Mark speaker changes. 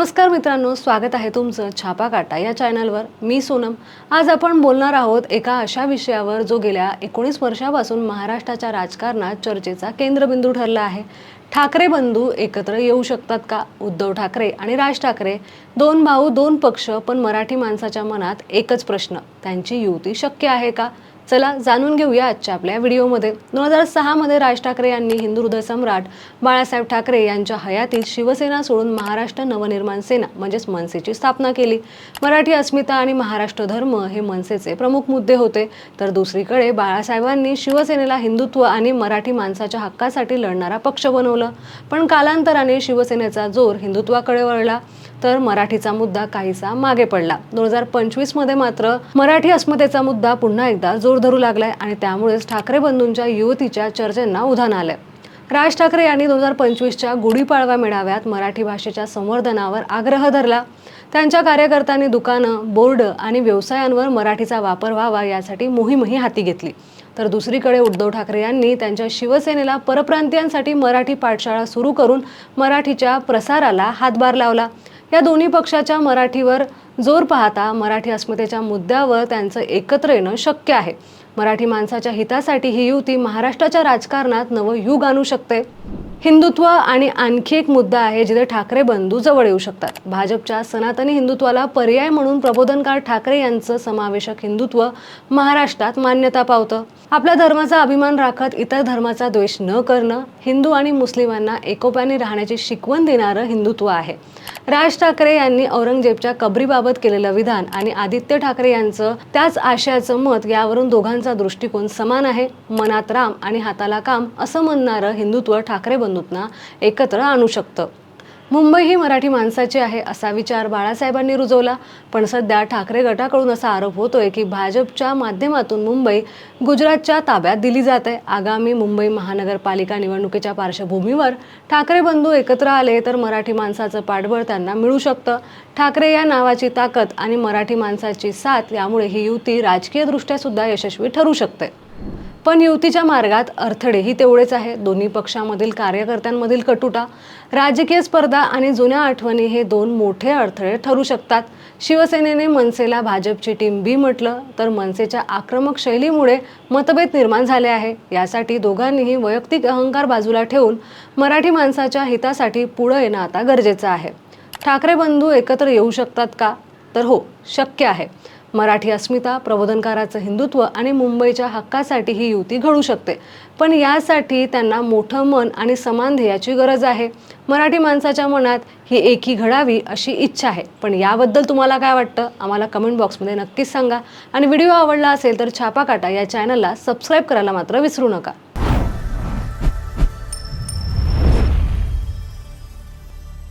Speaker 1: नमस्कार मित्रांनो स्वागत आहे तुमचं छापा काटा या चॅनलवर. मी सोनम. आज आपण बोलणार आहोत एका अशा विषयावर जो गेल्या एकोणीस वर्षापासून महाराष्ट्राच्या राजकारणात चर्चेचा केंद्रबिंदू ठरला आहे. ठाकरे बंधू एकत्र येऊ शकतात का? उद्धव ठाकरे आणि राज ठाकरे दोन भाऊ दोन पक्ष पण मराठी माणसाच्या मनात एकच प्रश्न त्यांची युती शक्य आहे का? चला जाणून घेऊया आजच्या आपल्या व्हिडिओमध्ये. दोन हजार सहामध्ये राज ठाकरे यांनी हिंदू हृदय सम्राट बाळासाहेब ठाकरे यांच्या हयातीत शिवसेना सोडून महाराष्ट्र नवनिर्माण सेना म्हणजेच मनसेची स्थापना केली. मराठी अस्मिता आणि महाराष्ट्र धर्म हे मनसेचे प्रमुख मुद्दे होते. तर दुसरीकडे बाळासाहेबांनी शिवसेनेला हिंदुत्व आणि मराठी माणसाच्या हक्कासाठी लढणारा पक्ष बनवलं. पण कालांतराने शिवसेनेचा जोर हिंदुत्वाकडे वळला. तर मराठीचा मुद्दा काहीसा मागे पडला. दोन हजार पंचवीसमध्ये मात्र मराठी अस्मितेचा मुद्दा पुन्हा एकदा जोर धरू लागलाय आणि त्यामुळेच ठाकरे बंधूंच्या युवतीच्या चर्चेंना उधाण आलंय. राज ठाकरे यांनी दोन हजार पंचवीसच्या गुढीपाडवा मेळाव्यात मराठी भाषेच्या संवर्धनावर आग्रह धरला. त्यांच्या कार्यकर्त्यांनी दुकानं बोर्ड आणि व्यवसायांवर मराठीचा वापर व्हावा यासाठी मोहीमही हाती घेतली. तर दुसरीकडे उद्धव ठाकरे यांनी त्यांच्या शिवसेनेला परप्रांतीयांसाठी मराठी पाठशाळा सुरू करून मराठीच्या प्रसाराला हातभार लावला. या दोन्ही पक्षाच्या मराठीवर जोर पाहता मराठी अस्मितेच्या मुद्द्यावर त्यांचं एकत्र येणं शक्य आहे. मराठी माणसाच्या हितासाठी ही युती महाराष्ट्राच्या राजकारणात नवं युग आणू शकते. हिंदुत्व आणि आणखी एक मुद्दा आहे जिथे ठाकरे बंधू जवळ येऊ शकतात. भाजपच्या सनातनी हिंदुत्वाला पर्याय म्हणून प्रबोधनकार ठाकरे यांचं समावेशक हिंदुत्व महाराष्ट्रात मान्यता पावतं. आपल्या धर्माचा अभिमान राखत इतर धर्माचा द्वेष न करणं हिंदू आणि मुस्लिमांना एकोप्याने राहण्याची शिकवण देणारं हिंदुत्व आहे. राज ठाकरे यांनी औरंगजेबच्या कबरीबाबत केलेलं विधान आणि आदित्य ठाकरे यांचं त्याच आशयाचं मत यावरून दोघांचा दृष्टिकोन समान आहे. मनात राम आणि हाताला काम असं म्हणणारं हिंदुत्व ठाकरे बंधूंना एकत्र आणू शकतं. मुंबई ही मराठी माणसाची आहे असा विचार बाळासाहेबांनी रुजवला. पण सध्या ठाकरे गटाकडून असा आरोप होतोय की भाजपच्या माध्यमातून मुंबई गुजरातच्या ताब्यात दिली जात. आहे आगामी मुंबई महानगरपालिका निवडणुकीच्या पार्श्वभूमीवर ठाकरे बंधू एकत्र आले तर मराठी माणसाचं पाठबळ त्यांना मिळू शकतं. ठाकरे या नावाची ताकद आणि मराठी माणसाची साथ यामुळे ही युती राजकीयदृष्ट्या सुद्धा यशस्वी ठरू शकते. पण युतीच्या मार्गात अडथळेही तेवढेच आहे दोन्ही पक्षामधील कार्यकर्त्यांमधील कटुटा राजकीय स्पर्धा आणि जुन्या आठवणी हे दोन मोठे अडथळे ठरू शकतात. शिवसेनेने मनसेला भाजपची टीम बी म्हटलं तर मनसेच्या आक्रमक शैलीमुळे मतभेद निर्माण झाले आहे. यासाठी दोघांनीही वैयक्तिक अहंकार बाजूला ठेवून मराठी माणसाच्या हितासाठी पुढं येणं आता गरजेचं आहे. ठाकरे बंधू एकत्र येऊ शकतात का? तर हो शक्य आहे. मराठी अस्मिता प्रबोधनकाराचं हिंदुत्व आणि मुंबईच्या हक्कासाठी ही युती घडू शकते. पण यासाठी त्यांना मोठं मन आणि समान ध्येयाची गरज आहे. मराठी माणसाच्या मनात ही एकी घडावी अशी इच्छा आहे. पण याबद्दल तुम्हाला काय वाटतं? आम्हाला कमेंट बॉक्समध्ये नक्कीच सांगा. आणि व्हिडिओ आवडला असेल तर छापा काटा या चॅनलला सबस्क्राईब करायला मात्र विसरू नका.